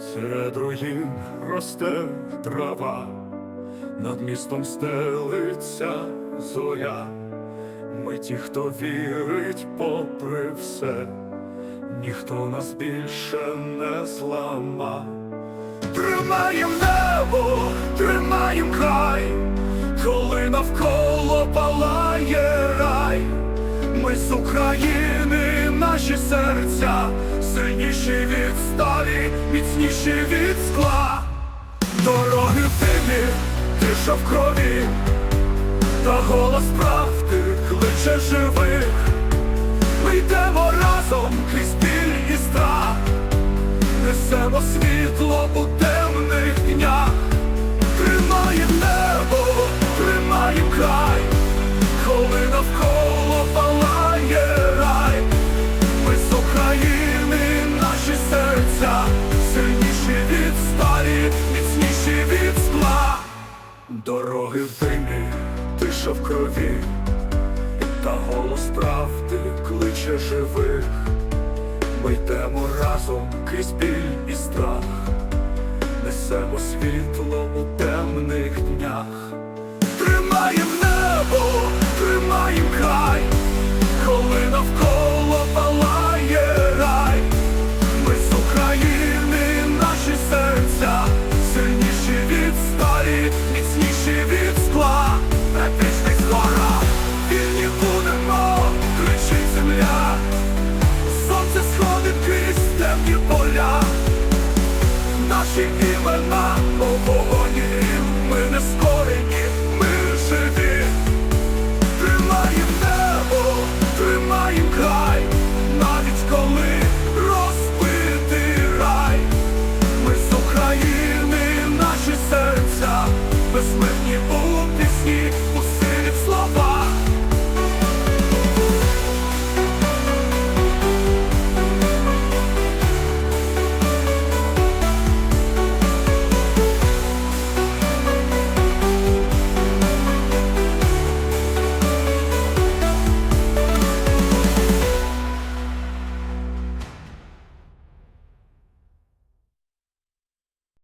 Серед руїн росте трава, над містом стелиться зоря. Ми ті, хто вірить попри все, ніхто нас більше не злама. Тримаєм небо, тримаєм край, коли навколо палає рай. Ми з України, наші серця, сильніші від сталі, міцніші від скла. Дороги в тимі, тиша в крові, та голос правди кличе живих. Ми йдемо разом крізь біль і страх, несемо світло у Дороги в димі, тиша в крові, та голос правди кличе живих. Ми йдемо разом крізь біль і страх, несемо світло у темних днях. Тримаєм небо,